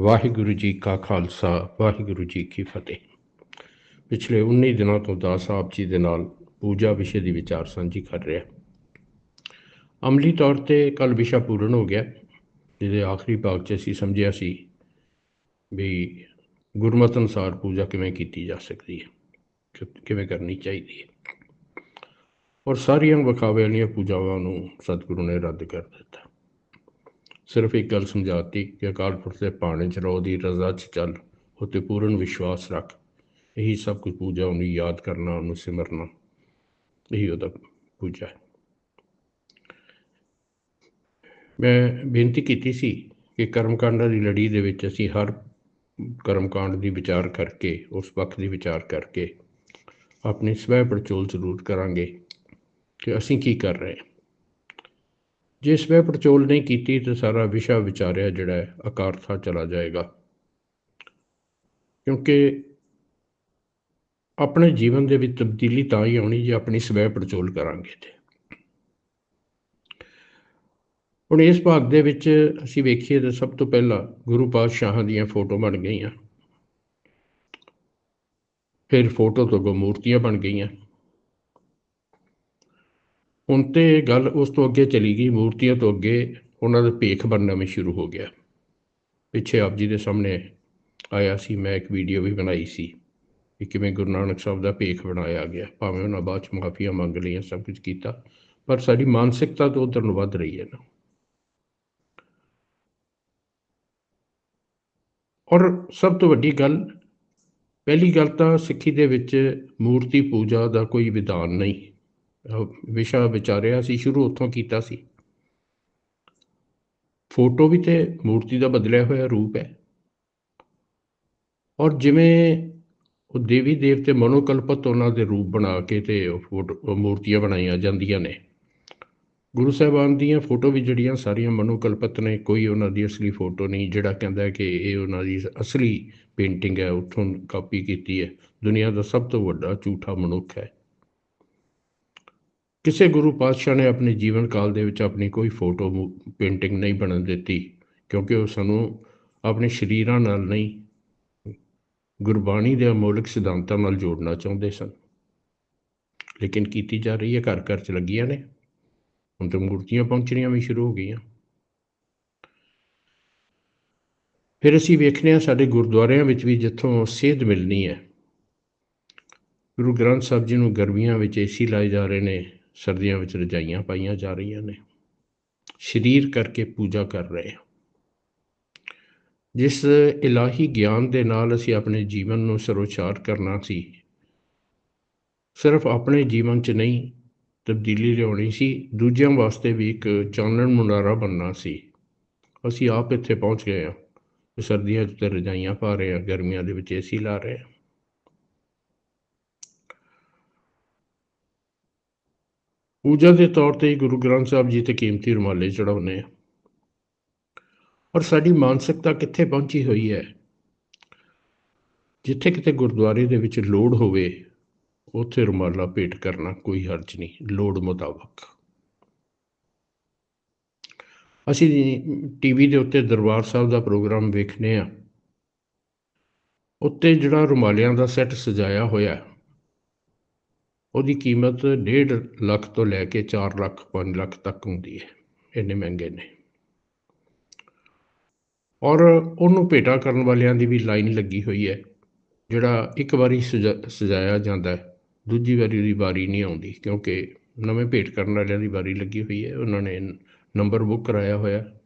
ਵਾਹਿਗੁਰੂ ਜੀ ਕਾ ਖਾਲਸਾ, ਵਾਹਿਗੁਰੂ ਜੀ ਕੀ ਫਤਿਹ। ਪਿਛਲੇ 19 ਦਿਨਾਂ ਤੋਂ ਦਾਸ ਸਾਹਿਬ ਜੀ ਦੇ ਨਾਲ ਪੂਜਾ ਵਿਸ਼ੇ ਦੀ ਵਿਚਾਰ ਸਾਂਝੀ ਕਰ ਰਿਹਾ। ਅਮਲੀ ਤੌਰ ਤੇ ਕੱਲ ਵਿਸ਼ਾ ਪੂਰਨ ਹੋ ਗਿਆ, ਜਿਹਦੇ ਆਖਰੀ ਭਾਗ 'ਚ ਅਸੀਂ ਸਮਝਿਆ ਸੀ ਵੀ ਗੁਰਮਤਿ ਅਨੁਸਾਰ ਪੂਜਾ ਕਿਵੇਂ ਕੀਤੀ ਜਾ ਸਕਦੀ ਹੈ, ਕਿ- ਕਿਵੇਂ ਕਰਨੀ ਚਾਹੀਦੀ ਹੈ। ਔਰ ਸਾਰੀਆਂ ਵਿਖਾਵੇ ਵਾਲੀਆਂ ਪੂਜਾਵਾਂ ਨੂੰ ਸਤਿਗੁਰੂ ਨੇ ਰੱਦ ਕਰ ਦਿੱਤਾ। ਸਿਰਫ ਇੱਕ ਗੱਲ ਸਮਝਾਤੀ ਕਿ ਅਕਾਲ ਪੁਰਖ ਦੇ ਪਾਣੇ ਚ ਰਹੋ ਦੀ ਰਜ਼ਾ ਚ ਚੱਲ, ਉਤੇ ਪੂਰਨ ਵਿਸ਼ਵਾਸ ਰੱਖ। ਇਹੀ ਸਭ ਕੁਝ ਪੂਜਾ, ਉਹਨੂੰ ਯਾਦ ਕਰਨਾ, ਉਹਨੂੰ ਸਿਮਰਨਾ। ਇਹੀ ਉਹਦਾ ਪੂਜਾ ਹੈ। ਮੈਂ ਬੇਨਤੀ ਕੀਤੀ ਸੀ ਕਿ ਕਰਮਕਾਂਡਾਂ ਦੀ ਲੜੀ ਦੇ ਵਿੱਚ ਅਸੀਂ ਹਰ ਕਰਮਕਾਂਡ ਦੀ ਵਿਚਾਰ ਕਰਕੇ, ਉਸ ਪੱਖ ਦੀ ਵਿਚਾਰ ਕਰਕੇ, ਆਪਣੀ ਸਵੈ ਪੜਚੋਲ ਜ਼ਰੂਰ ਕਰਾਂਗੇ ਕਿ ਅਸੀਂ ਕੀ ਕਰ ਰਹੇ ਹਾਂ। ਜੇ ਸਵੈ ਪੜਚੋਲ ਨਹੀਂ ਕੀਤੀ ਤਾਂ ਸਾਰਾ ਵਿਸ਼ਾ ਵਿਚਾਰਿਆ ਜਿਹੜਾ ਹੈ ਅਕਾਰਥਾ ਚਲਾ ਜਾਏਗਾ। ਕਿਉਂਕਿ ਆਪਣੇ ਜੀਵਨ ਦੇ ਵਿੱਚ ਤਬਦੀਲੀ ਤਾਂ ਹੀ ਆਉਣੀ ਜੇ ਆਪਣੀ ਸਵੈ ਪੜਚੋਲ ਕਰਾਂਗੇ ਤੇ। ਹੁਣ ਇਸ ਭਾਗ ਦੇ ਵਿੱਚ ਅਸੀਂ ਵੇਖੀਏ ਤਾਂ ਸਭ ਤੋਂ ਪਹਿਲਾਂ ਗੁਰੂ ਪਾਤਸ਼ਾਹਾਂ ਦੀਆਂ ਫੋਟੋ ਬਣ ਗਈਆਂ। ਫਿਰ ਫੋਟੋ ਤੋਂ ਗੋ ਮੂਰਤੀਆਂ ਬਣ ਗਈਆਂ। ਹੁਣ ਤੇ ਗੱਲ ਉਸ ਤੋਂ ਅੱਗੇ ਚਲੀ ਗਈ, ਮੂਰਤੀਆਂ ਤੋਂ ਅੱਗੇ ਉਹਨਾਂ ਦਾ ਭੇਖ ਬਣਨਾ ਵੀ ਸ਼ੁਰੂ ਹੋ ਗਿਆ। ਪਿੱਛੇ ਆਪ ਜੀ ਦੇ ਸਾਹਮਣੇ ਆਇਆ ਸੀ, ਮੈਂ ਇੱਕ ਵੀਡੀਓ ਵੀ ਬਣਾਈ ਸੀ ਕਿ ਕਿਵੇਂ ਗੁਰੂ ਨਾਨਕ ਸਾਹਿਬ ਦਾ ਭੇਖ ਬਣਾਇਆ ਗਿਆ। ਭਾਵੇਂ ਉਹਨਾਂ ਬਾਅਦ ਚ ਮਾਫੀਆਂ ਮੰਗ ਲਈਆਂ, ਸਭ ਕੁਝ ਕੀਤਾ, ਪਰ ਸਾਡੀ ਮਾਨਸਿਕਤਾ ਤੋਂ ਉਧਰ ਨੂੰ ਵੱਧ ਰਹੀ ਹੈ ਨਾ। ਔਰ ਸਭ ਤੋਂ ਵੱਡੀ ਗੱਲ, ਪਹਿਲੀ ਗੱਲ ਤਾਂ ਸਿੱਖੀ ਦੇ ਵਿੱਚ ਮੂਰਤੀ ਪੂਜਾ ਦਾ ਕੋਈ ਵਿਧਾਨ ਨਹੀਂ। ਵਿਸ਼ਾ ਵਿਚਾਰਿਆ ਸੀ, ਸ਼ੁਰੂ ਉੱਥੋਂ ਕੀਤਾ ਸੀ। ਫੋਟੋ ਵੀ ਤੇ ਮੂਰਤੀ ਦਾ ਬਦਲਿਆ ਹੋਇਆ ਰੂਪ ਹੈ। ਔਰ ਜਿਵੇਂ ਉਹ ਦੇਵੀ ਦੇਵਤੇ ਮਨੋਕਲਪਤ ਉਹਨਾਂ ਦੇ ਰੂਪ ਬਣਾ ਕੇ ਤੇ ਉਹ ਫੋਟੋ ਮੂਰਤੀਆਂ ਬਣਾਈਆਂ ਜਾਂਦੀਆਂ ਨੇ। ਗੁਰੂ ਸਾਹਿਬਾਨ ਦੀਆਂ ਫੋਟੋ ਵੀ ਜਿਹੜੀਆਂ ਸਾਰੀਆਂ ਮਨੋਕਲਪਤ ਨੇ, ਕੋਈ ਉਹਨਾਂ ਦੀ ਅਸਲੀ ਫੋਟੋ ਨਹੀਂ, ਜਿਹੜਾ ਕਹਿੰਦਾ ਕਿ ਇਹ ਉਹਨਾਂ ਦੀ ਅਸਲੀ ਪੇਂਟਿੰਗ ਹੈ, ਉੱਥੋਂ ਕਾਪੀ ਕੀਤੀ ਹੈ। ਦੁਨੀਆ ਦਾ ਸਭ ਤੋਂ ਵੱਡਾ ਝੂਠਾ ਮਨੁੱਖ ਹੈ। ਕਿਸੇ ਗੁਰੂ ਪਾਤਸ਼ਾਹ ਨੇ ਆਪਣੇ ਜੀਵਨ ਕਾਲ ਦੇ ਵਿੱਚ ਆਪਣੀ ਕੋਈ ਫੋਟੋ ਪੇਂਟਿੰਗ ਨਹੀਂ ਬਣਨ ਦਿੱਤੀ, ਕਿਉਂਕਿ ਉਹ ਸਾਨੂੰ ਆਪਣੇ ਸ਼ਰੀਰਾਂ ਨਾਲ ਨਹੀਂ, ਗੁਰਬਾਣੀ ਦੇ ਅਮੋਲਕ ਸਿਧਾਂਤਾਂ ਨਾਲ ਜੋੜਨਾ ਚਾਹੁੰਦੇ ਸਨ। ਲੇਕਿਨ ਕੀਤੀ ਜਾ ਰਹੀ ਹੈ, ਘਰ ਘਰ ਚ ਲੱਗੀਆਂ ਨੇ। ਹੁਣ ਤਾਂ ਮੂਰਤੀਆਂ ਪਹੁੰਚਣੀਆਂ ਵੀ ਸ਼ੁਰੂ ਹੋ ਗਈਆਂ। ਫਿਰ ਅਸੀਂ ਵੇਖਦੇ ਹਾਂ ਸਾਡੇ ਗੁਰਦੁਆਰਿਆਂ ਵਿੱਚ ਵੀ ਜਿੱਥੋਂ ਸੇਧ ਮਿਲਣੀ ਹੈ। ਗੁਰੂ ਗ੍ਰੰਥ ਸਾਹਿਬ ਜੀ ਨੂੰ ਗਰਮੀਆਂ ਵਿੱਚ ਏਸੀ ਲਾਏ ਜਾ ਰਹੇ ਨੇ। ਸਰਦੀਆਂ ਵਿੱਚ ਰਜਾਈਆਂ ਪਾਈਆਂ ਜਾ ਰਹੀਆਂ ਨੇ। ਸਰੀਰ ਕਰਕੇ ਪੂਜਾ ਕਰ ਰਹੇ ਹਾਂ। ਜਿਸ ਇਲਾਹੀ ਗਿਆਨ ਦੇ ਨਾਲ ਅਸੀਂ ਆਪਣੇ ਜੀਵਨ ਨੂੰ ਸਰੋਚਾਰ ਕਰਨਾ ਸੀ, ਸਿਰਫ ਆਪਣੇ ਜੀਵਨ 'ਚ ਨਹੀਂ, ਤਬਦੀਲੀ ਲਿਆਉਣੀ ਸੀ, ਦੂਜਿਆਂ ਵਾਸਤੇ ਵੀ ਇੱਕ ਚਾਨਣ ਮੁਨਾਰਾ ਬਣਨਾ ਸੀ। ਅਸੀਂ ਆਪ ਇੱਥੇ ਪਹੁੰਚ ਗਏ ਹਾਂ। ਸਰਦੀਆਂ 'ਚ ਤੇ ਰਜਾਈਆਂ ਪਾ ਰਹੇ ਹਾਂ, ਗਰਮੀਆਂ ਦੇ ਵਿੱਚ ਏਸੀ ਲਾ ਰਹੇ ਹਾਂ। ਪੂਜਾ ਦੇ ਤੌਰ ਤੇ ਗੁਰੂ ਗ੍ਰੰਥ ਸਾਹਿਬ ਜੀ ਤੇ ਕੀਮਤੀ ਰੁਮਾਲੇ ਚੜਾਉਨੇ ਆ। ਔਰ ਸਾਡੀ ਮਾਨਸਿਕਤਾ ਕਿੱਥੇ ਪਹੁੰਚੀ ਹੋਈ ਹੈ? ਜਿੱਥੇ ਕਿਤੇ ਗੁਰਦੁਆਰੇ ਦੇ ਵਿੱਚ ਲੋੜ ਹੋਵੇ ਉੱਥੇ ਰੁਮਾਲਾ ਭੇਟ ਕਰਨਾ ਕੋਈ ਹਰਜ ਨਹੀਂ ਲੋੜ ਮੁਤਾਬਕ। ਅਸੀਂ ਟੀਵੀ ਦੇ ਉੱਤੇ ਦਰਬਾਰ ਸਾਹਿਬ ਦਾ ਪ੍ਰੋਗਰਾਮ ਵੇਖਨੇ ਆ ਉੱਤੇ ਜਿਹੜਾ ਰੁਮਾਲਿਆਂ ਦਾ ਸੈੱਟ ਸਜਾਇਆ ਹੋਇਆ ਹੈ, ਉਹਦੀ ਕੀਮਤ 1.5 ਲੱਖ ਤੋਂ ਲੈ ਕੇ 4 ਲੱਖ 5 ਲੱਖ ਤੱਕ ਹੁੰਦੀ ਹੈ। ਇੰਨੇ ਮਹਿੰਗੇ ਨੇ। ਔਰ ਉਹਨੂੰ ਭੇਟਾ ਕਰਨ ਵਾਲਿਆਂ ਦੀ ਵੀ ਲਾਈਨ ਲੱਗੀ ਹੋਈ ਹੈ। ਜਿਹੜਾ ਇੱਕ ਵਾਰੀ ਸਜਾ- ਸਜਾਇਆ ਜਾਂਦਾ ਹੈ, ਦੂਜੀ ਵਾਰੀ ਉਹਦੀ ਵਾਰੀ ਨਹੀਂ ਆਉਂਦੀ, ਕਿਉਂਕਿ ਨਵੇਂ ਭੇਟ ਕਰਨ ਵਾਲਿਆਂ ਦੀ ਵਾਰੀ ਲੱਗੀ ਹੋਈ ਹੈ। ਉਹਨਾਂ ਨੇ ਨੰਬਰ ਬੁੱਕ ਕਰਾਇਆ ਹੋਇਆ।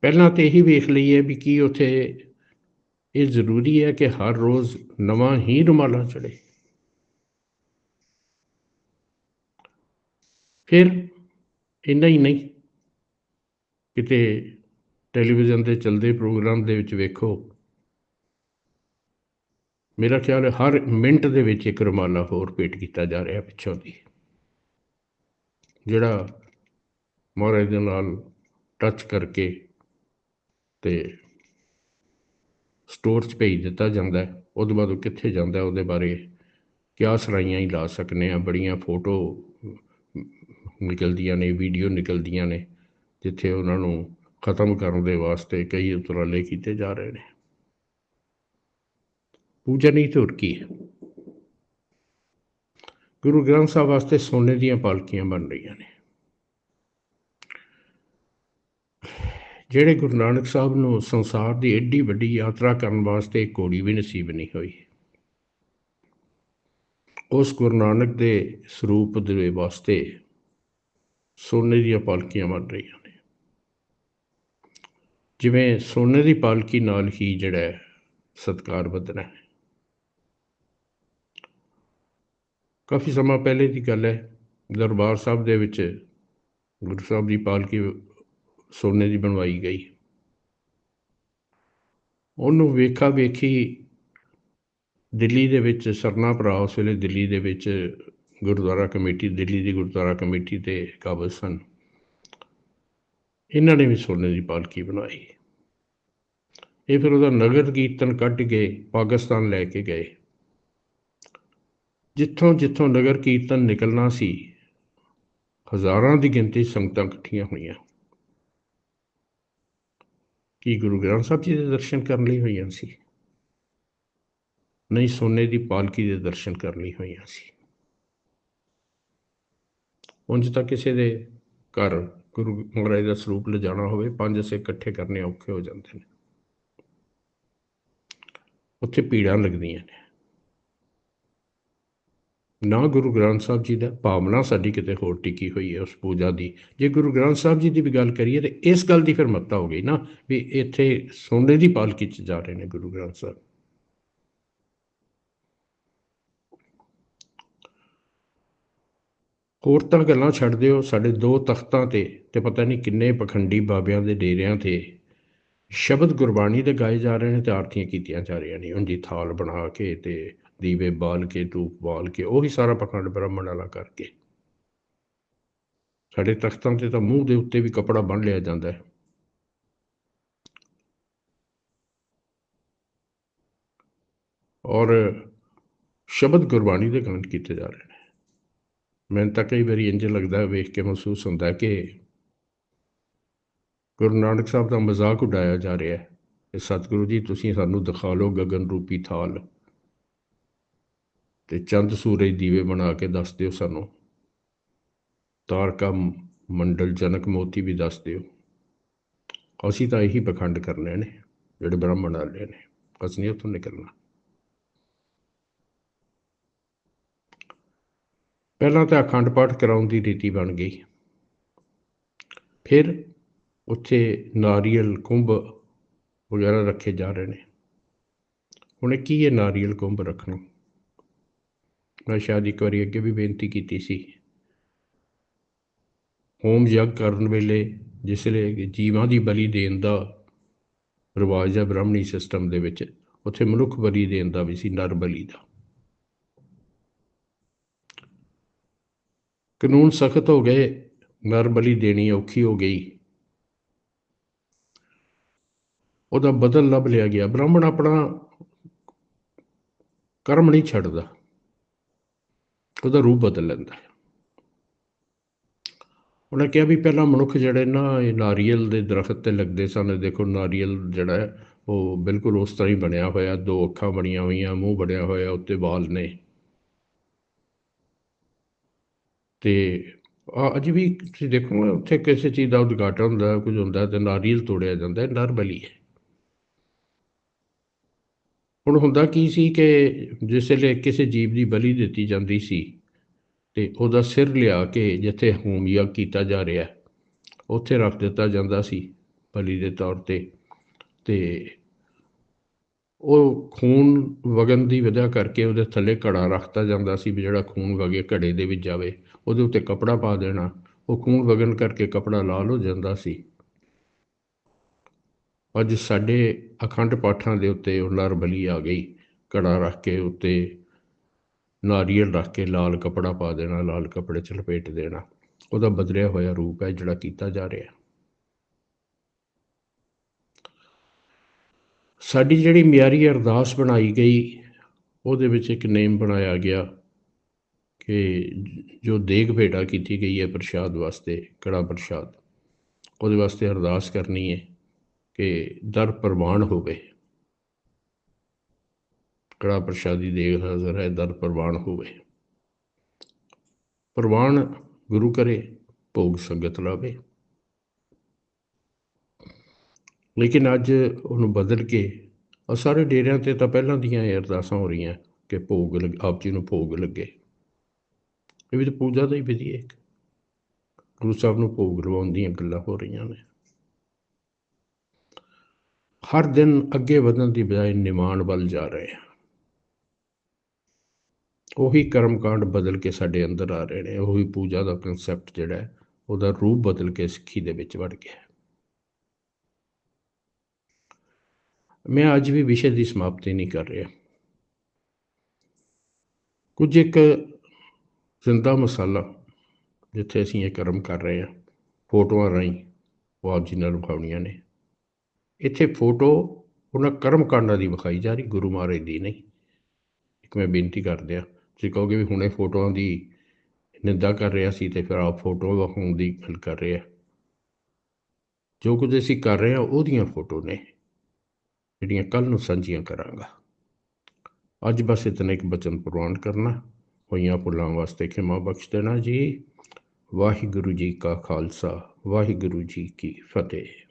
ਪਹਿਲਾਂ ਤੇ ਇਹੀ ਵੇਖ ਲਈਏ ਵੀ ਕੀ ਉੱਥੇ ਇਹ ਜ਼ਰੂਰੀ ਹੈ ਕਿ ਹਰ ਰੋਜ਼ ਨਵਾਂ ਹੀ ਰੁਮਾਲਾ ਚੜੇ। ਫਿਰ ਇੰਨਾ ਹੀ ਨਹੀਂ, ਕਿਤੇ ਟੈਲੀਵਿਜ਼ਨ ਤੇ ਚੱਲਦੇ ਪ੍ਰੋਗਰਾਮ ਦੇ ਵਿੱਚ ਵੇਖੋ। ਮੇਰਾ ਖਿਆਲ ਹੈ ਹਰ ਮਿੰਟ ਦੇ ਵਿੱਚ ਇੱਕ ਰੁਮਾਲਾ ਹੋਰ ਭੇਟ ਕੀਤਾ ਜਾ ਰਿਹਾ ਪਿੱਛੋਂ ਦੀ। ਜਿਹੜਾ ਮਹਾਰਾਜ ਦੇ ਨਾਲ ਟੱਚ ਕਰਕੇ ਤੇ ਸਟੋਰ 'ਚ ਭੇਜ ਦਿੱਤਾ ਜਾਂਦਾ ਹੈ। ਉਹਦੇ ਬਾਅਦ ਉਹ ਕਿੱਥੇ ਜਾਂਦਾ ਉਹਦੇ ਬਾਰੇ ਕਿਆ ਸਰਾਈਆਂ ਹੀ ਲਾ ਸਕਨੇ ਆ। ਬੜੀਆਂ ਫੋਟੋ ਨਿਕਲਦੀਆਂ ਨੇ, ਵੀਡੀਓ ਨਿਕਲਦੀਆਂ ਨੇ, ਜਿੱਥੇ ਉਹਨਾਂ ਨੂੰ ਖਤਮ ਕਰਨ ਦੇ ਵਾਸਤੇ ਕਈ ਉਪਰਾਲੇ ਕੀਤੇ ਜਾ ਰਹੇ ਨੇ। ਪੂਜਾ ਨਹੀਂ ਤੇ ਕੀ ਗੁਰੂ ਗ੍ਰੰਥ ਸਾਹਿਬ ਵਾਸਤੇ ਸੋਨੇ ਦੀਆਂ ਪਾਲਕੀਆਂ ਬਣ ਰਹੀਆਂ ਨੇ। ਜਿਹੜੇ ਗੁਰੂ ਨਾਨਕ ਸਾਹਿਬ ਨੂੰ ਸੰਸਾਰ ਦੀ ਏਡੀ ਵੱਡੀ ਯਾਤਰਾ ਕਰਨ ਵਾਸਤੇ ਇੱਕ ਘੋੜੀ ਵੀ ਨਸੀਬ ਨਹੀਂ ਹੋਈ। ਉਸ ਗੁਰੂ ਨਾਨਕ ਦੇ ਸਰੂਪ ਦੇ ਵਾਸਤੇ ਸੋਨੇ ਦੀਆਂ ਪਾਲਕੀਆਂ ਬਣ ਰਹੀਆਂ ਨੇ। ਜਿਵੇਂ ਸੋਨੇ ਦੀ ਪਾਲਕੀ ਨਾਲ ਹੀ ਜਿਹੜਾ ਹੈ, ਸਤਕਾਰ ਵਧਣਾ ਹੈ। ਕਾਫੀ ਸਮਾਂ ਪਹਿਲੇ ਦੀ ਗੱਲ ਹੈ, ਦਰਬਾਰ ਸਾਹਿਬ ਦੇ ਵਿੱਚ ਗੁਰੂ ਸਾਹਿਬ ਦੀ ਪਾਲਕੀ ਸੋਨੇ ਦੀ ਬਣਵਾਈ ਗਈ। ਉਹਨੂੰ ਵੇਖਾ ਵੇਖੀ ਦਿੱਲੀ ਦੇ ਵਿੱਚ ਸਰਨਾ ਭਰਾ ਉਸ ਵੇਲੇ ਦਿੱਲੀ ਦੇ ਵਿੱਚ ਗੁਰਦੁਆਰਾ ਕਮੇਟੀ, ਦਿੱਲੀ ਦੀ ਗੁਰਦੁਆਰਾ ਕਮੇਟੀ ਤੇ ਕਾਬਜ਼ ਸਨ। ਇਹਨਾਂ ਨੇ ਵੀ ਸੋਨੇ ਦੀ ਪਾਲਕੀ ਬਣਾਈ। ਇਹ ਫਿਰ ਉਹਦਾ ਨਗਰ ਕੀਰਤਨ ਕੱਢ ਕੇ ਪਾਕਿਸਤਾਨ ਲੈ ਕੇ ਗਏ। ਜਿੱਥੋਂ ਜਿੱਥੋਂ ਨਗਰ ਕੀਰਤਨ ਨਿਕਲਣਾ ਸੀ, ਹਜ਼ਾਰਾਂ ਦੀ ਗਿਣਤੀ ਸੰਗਤਾਂ ਇਕੱਠੀਆਂ ਹੋਈਆਂ। ਕੀ ਗੁਰੂ ਗ੍ਰੰਥ ਸਾਹਿਬ ਜੀ ਦੇ ਦਰਸ਼ਨ ਕਰਨ ਲਈ ਹੋਈਆਂ ਸੀ? ਨਹੀਂ, ਸੋਨੇ ਦੀ ਪਾਲਕੀ ਦੇ ਦਰਸ਼ਨ ਕਰਨ ਲਈ ਹੋਈਆਂ ਸੀ। ਉਂਝ ਤਾਂ ਕਿਸੇ ਦੇ ਘਰ ਗੁਰੂ ਮਹਾਰਾਜ ਦਾ ਸਰੂਪ ਲਿਜਾਣਾ ਹੋਵੇ, ਪੰਜ ਸੇ ਇਕੱਠੇ ਕਰਨੇ ਔਖੇ ਹੋ ਜਾਂਦੇ ਨੇ। ਉੱਥੇ ਪੀੜਾਂ ਲੱਗਦੀਆਂ ਨੇ। ਨਾ ਗੁਰੂ ਗ੍ਰੰਥ ਸਾਹਿਬ ਜੀ ਦਾ ਭਾਵਨਾ ਸਾਡੀ ਕਿਤੇ ਹੋਰ ਟਿਕੀ ਹੋਈ ਹੈ ਉਸ ਪੂਜਾ ਦੀ। ਜੇ ਗੁਰੂ ਗ੍ਰੰਥ ਸਾਹਿਬ ਜੀ ਦੀ ਵੀ ਗੱਲ ਕਰੀਏ ਤੇ ਇਸ ਗੱਲ ਦੀ ਫਿਰ ਮੱਤਾ ਹੋ ਗਈ ਨਾ ਵੀ ਇੱਥੇ ਸੋਨੇ ਦੀ ਪਾਲਕੀ 'ਚ ਜਾ ਰਹੇ ਨੇ ਗੁਰੂ ਗ੍ਰੰਥ ਸਾਹਿਬ। ਹੋਰ ਤਾਂ ਗੱਲਾਂ ਛੱਡ ਦਿਓ, ਸਾਡੇ ਦੋ ਤਖਤਾਂ ਤੇ ਤੇ ਪਤਾ ਨਹੀਂ ਕਿੰਨੇ ਪਖੰਡੀ ਬਾਬਿਆਂ ਦੇ ਡੇਰਿਆਂ ਤੇ ਸ਼ਬਦ ਗੁਰਬਾਣੀ ਦੇ ਗਾਏ ਜਾ ਰਹੇ ਨੇ ਤੇ ਆਰਤੀਆਂ ਕੀਤੀਆਂ ਜਾ ਰਹੀਆਂ ਨੇ। ਉਂਜੀ ਥਾਲ ਬਣਾ ਕੇ ਤੇ ਦੀਵੇ ਬਾਲ ਕੇ, ਧੂਪ ਬਾਲ ਕੇ, ਉਹੀ ਸਾਰਾ ਪਖੰਡ ਬ੍ਰਾਹਮਣ ਵਾਲਾ ਕਰਕੇ। ਸਾਡੇ ਤਖਤਾਂ ਤੇ ਤਾਂ ਮੂੰਹ ਦੇ ਉੱਤੇ ਵੀ ਕਪੜਾ ਬੰਨ ਲਿਆ ਜਾਂਦਾ ਹੈ। ਔਰ ਸ਼ਬਦ ਗੁਰਬਾਣੀ ਦੇ ਗਾਨ ਕੀਤੇ ਜਾ ਰਹੇ ਨੇ। ਮੈਨੂੰ ਤਾਂ ਕਈ ਵਾਰੀ ਇੰਜ ਲੱਗਦਾ ਵੇਖ ਕੇ ਮਹਿਸੂਸ ਹੁੰਦਾ ਕਿ ਗੁਰੂ ਨਾਨਕ ਸਾਹਿਬ ਦਾ ਮਜ਼ਾਕ ਉਡਾਇਆ ਜਾ ਰਿਹਾ ਹੈ ਕਿ ਸਤਿਗੁਰੂ ਜੀ, ਤੁਸੀਂ ਸਾਨੂੰ ਦਿਖਾ ਲਓ ਗਗਨ ਰੂਪੀ ਥਾਲ। ਤੇ ਚੰਦ ਸੂਰਜ ਦੀਵੇ ਬਣਾ ਕੇ ਦੱਸ ਦਿਓ ਸਾਨੂੰ। ਤਾਰਕਾ ਮੰਡਲ ਜਨਕ ਮੋਤੀ ਵੀ ਦੱਸ ਦਿਓ। ਅਸੀਂ ਤਾਂ ਇਹੀ ਪਖੰਡ ਕਰਨੇ ਨੇ, ਜਿਹੜੇ ਬ੍ਰਾਹਮਣ ਵਾਲੇ ਨੇ। ਅਸੀਂ ਨਹੀਂ ਉੱਥੋਂ ਨਿਕਲਣਾ। ਪਹਿਲਾਂ ਤਾਂ ਅਖੰਡ ਪਾਠ ਕਰਾਉਣ ਦੀ ਰੀਤੀ ਬਣ ਗਈ। ਫਿਰ ਉੱਥੇ ਨਾਰੀਅਲ ਕੁੰਭ ਵਗੈਰਾ ਰੱਖੇ ਜਾ ਰਹੇ ਨੇ। ਹੁਣ ਕੀ ਹੈ ਨਾਰੀਅਲ ਕੁੰਭ ਰੱਖਣਾ? ਮੈਂ ਸ਼ਾਇਦ ਇੱਕ ਵਾਰੀ ਅੱਗੇ ਵੀ ਬੇਨਤੀ ਕੀਤੀ ਸੀ। ਹੋਮ ਯੱਗ ਕਰਨ ਵੇਲੇ ਜਿਸ ਵੇਲੇ ਜੀਵਾਂ ਦੀ ਬਲੀ ਦੇਣ ਦਾ ਰਿਵਾਜ ਹੈ ਬ੍ਰਾਹਮਣੀ ਸਿਸਟਮ ਦੇ ਵਿੱਚ, ਉੱਥੇ ਮਨੁੱਖ ਬਲੀ ਦੇਣ ਦਾ ਵੀ ਸੀ, ਨਰ ਬਲੀ ਦਾ। ਕਾਨੂੰਨ ਸਖਤ ਹੋ ਗਏ, ਨਰ ਬਲੀ ਦੇਣੀ ਔਖੀ ਹੋ ਗਈ। ਉਹਦਾ ਬਦਲ ਲੱਭ ਲਿਆ ਗਿਆ। ਬ੍ਰਾਹਮਣ ਆਪਣਾ ਕਰਮ ਨਹੀਂ ਛੱਡਦਾ। ਉਹਦਾ ਰੂਪ ਬਦਲ ਲੈਂਦਾ ਉਹਨੇ ਕਿਹਾ ਵੀ ਪਹਿਲਾਂ ਮਨੁੱਖ ਜਿਹੜੇ ਨਾ, ਇਹ ਨਾਰੀਅਲ ਦੇ ਦਰਖਤ ਤੇ ਲੱਗਦੇ ਸਨ ਦੇਖੋ ਨਾਰੀਅਲ ਜਿਹੜਾ ਹੈ, ਉਹ ਬਿਲਕੁਲ ਉਸ ਤਰ੍ਹਾਂ ਹੀ ਬਣਿਆ ਹੋਇਆ, ਦੋ ਅੱਖਾਂ ਬਣੀਆਂ ਹੋਈਆਂ, ਮੂੰਹ ਬਣਿਆ ਹੋਇਆ, ਉੱਤੇ ਵਾਲ ਨੇ। ਤੇ ਆ ਅੱਜ ਵੀ ਤੁਸੀਂ ਦੇਖੋ ਉੱਥੇ ਕਿਸੇ ਚੀਜ਼ ਦਾ ਉਦਘਾਟਨ ਹੁੰਦਾ, ਕੁਝ ਹੁੰਦਾ ਤੇ ਨਾਰੀਅਲ ਤੋੜਿਆ ਜਾਂਦਾ ਹੈ ਨਰ ਹੈ। ਹੁਣ ਹੁੰਦਾ ਕੀ ਸੀ ਕਿ ਜਿਸ ਵੇਲੇ ਕਿਸੇ ਜੀਵ ਦੀ ਬਲੀ ਦਿੱਤੀ ਜਾਂਦੀ ਸੀ ਤੇ ਉਹਦਾ ਸਿਰ ਲਿਆ ਕੇ ਜਿੱਥੇ ਹੋਮ ਯੱਗ ਕੀਤਾ ਜਾ ਰਿਹਾ, ਉੱਥੇ ਰੱਖ ਦਿੱਤਾ ਜਾਂਦਾ ਸੀ ਬਲੀ ਦੇ ਤੌਰ ਤੇ। ਤੇ ਉਹ ਖੂਨ ਵਗਣ ਦੀ ਵਜ੍ਹਾ ਕਰਕੇ ਉਹਦੇ ਥੱਲੇ ਘੜਾ ਰੱਖਤਾ ਜਾਂਦਾ ਸੀ ਵੀ ਜਿਹੜਾ ਖੂਨ ਵਗੇ ਘੜੇ ਦੇ ਵਿੱਚ ਜਾਵੇ, ਉਹਦੇ ਉੱਤੇ ਕਪੜਾ ਪਾ ਦੇਣਾ। ਉਹ ਖੂਨ ਵਗਣ ਕਰਕੇ ਕਪੜਾ ਲਾਲ ਹੋ ਜਾਂਦਾ ਸੀ। ਅੱਜ ਸਾਡੇ ਅਖੰਡ ਪਾਠਾਂ ਦੇ ਉੱਤੇ ਉਹ ਨਰ ਬਲੀ ਆ ਗਈ, ਘੜਾ ਰੱਖ ਕੇ ਉੱਤੇ ਨਾਰੀਅਲ ਰੱਖ ਕੇ ਲਾਲ ਕਪੜਾ ਪਾ ਦੇਣਾ, ਲਾਲ ਕਪੜੇ ਚ ਲਪੇਟ ਦੇਣਾ, ਉਹਦਾ ਬਦਲਿਆ ਹੋਇਆ ਰੂਪ ਹੈ ਜਿਹੜਾ ਕੀਤਾ ਜਾ ਰਿਹਾ। ਸਾਡੀ ਜਿਹੜੀ ਮਿਆਰੀ ਅਰਦਾਸ ਬਣਾਈ ਗਈ, ਉਹਦੇ ਵਿੱਚ ਇੱਕ ਨੇਮ ਬਣਾਇਆ ਗਿਆ ਕਿ ਜੋ ਦੇਗ ਭੇਟਾ ਕੀਤੀ ਗਈ ਹੈ ਪ੍ਰਸ਼ਾਦ ਵਾਸਤੇ ਕੜਾ ਪ੍ਰਸ਼ਾਦ, ਉਹਦੇ ਵਾਸਤੇ ਅਰਦਾਸ ਕਰਨੀ ਹੈ। ਕਿ ਦਰ ਪ੍ਰਵਾਨ ਹੋਵੇ। ਕੜਾ ਪ੍ਰਸ਼ਾਦੀ ਦੇਖ ਹਾਜ਼ਰ ਹੈ, ਦਰ ਪ੍ਰਵਾਨ ਹੋਵੇ। ਪ੍ਰਵਾਨ ਗੁਰੂ ਕਰੇ, ਭੋਗ ਸੰਗਤ ਲਾਵੇ। ਲੇਕਿਨ ਅੱਜ ਉਹਨੂੰ ਬਦਲ ਕੇ ਆ ਸਾਰੇ ਡੇਰਿਆਂ ਤੇ ਤਾਂ ਪਹਿਲਾਂ ਦੀਆਂ ਇਹ ਅਰਦਾਸਾਂ ਹੋ ਰਹੀਆਂ ਕਿ ਭੋਗ ਲੱਗ- ਆਪ ਜੀ ਨੂੰ ਭੋਗ ਲੱਗੇ। ਇਹ ਵੀ ਤਾਂ ਪੂਜਾ ਦਾ ਹੀ ਵਿਧੀ ਹੈ ਗੁਰੂ ਸਾਹਿਬ ਨੂੰ ਭੋਗ ਲਵਾਉਣ ਦੀਆਂ ਗੱਲਾਂ ਹੋ ਰਹੀਆਂ ਨੇ। ਹਰ ਦਿਨ ਅੱਗੇ ਵਧਣ ਦੀ ਬਜਾਏ ਨਿਮਾਣ ਵੱਲ ਜਾ ਰਹੇ ਹਾਂ। ਉਹੀ ਕਰਮਕਾਂਡ ਬਦਲ ਕੇ ਸਾਡੇ ਅੰਦਰ ਆ ਰਹੇ ਨੇ, ਉਹੀ ਪੂਜਾ ਦਾ ਕਨਸੈਪਟ ਜਿਹੜਾ ਹੈ, ਉਹਦਾ ਰੂਪ ਬਦਲ ਕੇ ਸਿੱਖੀ ਦੇ ਵਿੱਚ ਵੜ ਗਿਆ ਮੈਂ ਅੱਜ ਵੀ ਵਿਸ਼ੇ ਦੀ ਸਮਾਪਤੀ ਨਹੀਂ ਕਰ ਰਿਹਾ। ਕੁਝ ਇੱਕ ਜ਼ਿੰਦਾ ਮਸਾਲਾ, ਜਿੱਥੇ ਅਸੀਂ ਇਹ ਕਰਮ ਕਰ ਰਹੇ ਹਾਂ, ਫੋਟੋਆਂ ਰਾਹੀਂ ਉਹ ਆਪ ਜੀ ਨਾਲ ਵਿਖਾਉਣੀਆਂ ਨੇ। ਇੱਥੇ ਫੋਟੋ ਉਹਨਾਂ ਕਰਮ ਕਾਂਡਾਂ ਦੀ ਵਿਖਾਈ ਜਾ ਰਹੀ, ਗੁਰੂ ਮਹਾਰਾਜ ਦੀ ਨਹੀਂ। ਇੱਕ ਮੈਂ ਬੇਨਤੀ ਕਰਦੇ ਆ, ਤੁਸੀਂ ਕਹੋਗੇ ਵੀ ਹੁਣੇ ਫੋਟੋਆਂ ਦੀ ਨਿੰਦਾ ਕਰ ਰਿਹਾ ਸੀ ਤੇ ਫਿਰ ਆਪ ਫੋਟੋ ਵਿਖਾਉਣ ਦੀ ਗੱਲ ਕਰ ਰਿਹਾ ਜੋ ਕੁਝ ਅਸੀਂ ਕਰ ਰਹੇ ਹਾਂ ਉਹਦੀਆਂ ਫੋਟੋ ਨੇ, ਜਿਹੜੀਆਂ ਕੱਲ ਨੂੰ ਸਾਂਝੀਆਂ ਕਰਾਂਗਾ। ਅੱਜ ਬਸ ਇਤਨਾ ਇੱਕ ਬਚਨ ਪ੍ਰਵਾਨ ਕਰਨਾ। ਹੋਈਆਂ ਭੁੱਲਾਂ ਵਾਸਤੇ ਖਿਮਾ ਬਖਸ਼ ਦੇਣਾ ਜੀ। ਵਾਹਿਗੁਰੂ ਜੀ ਕਾ ਖਾਲਸਾ, ਵਾਹਿਗੁਰੂ ਜੀ ਕੀ ਫਤਿਹ।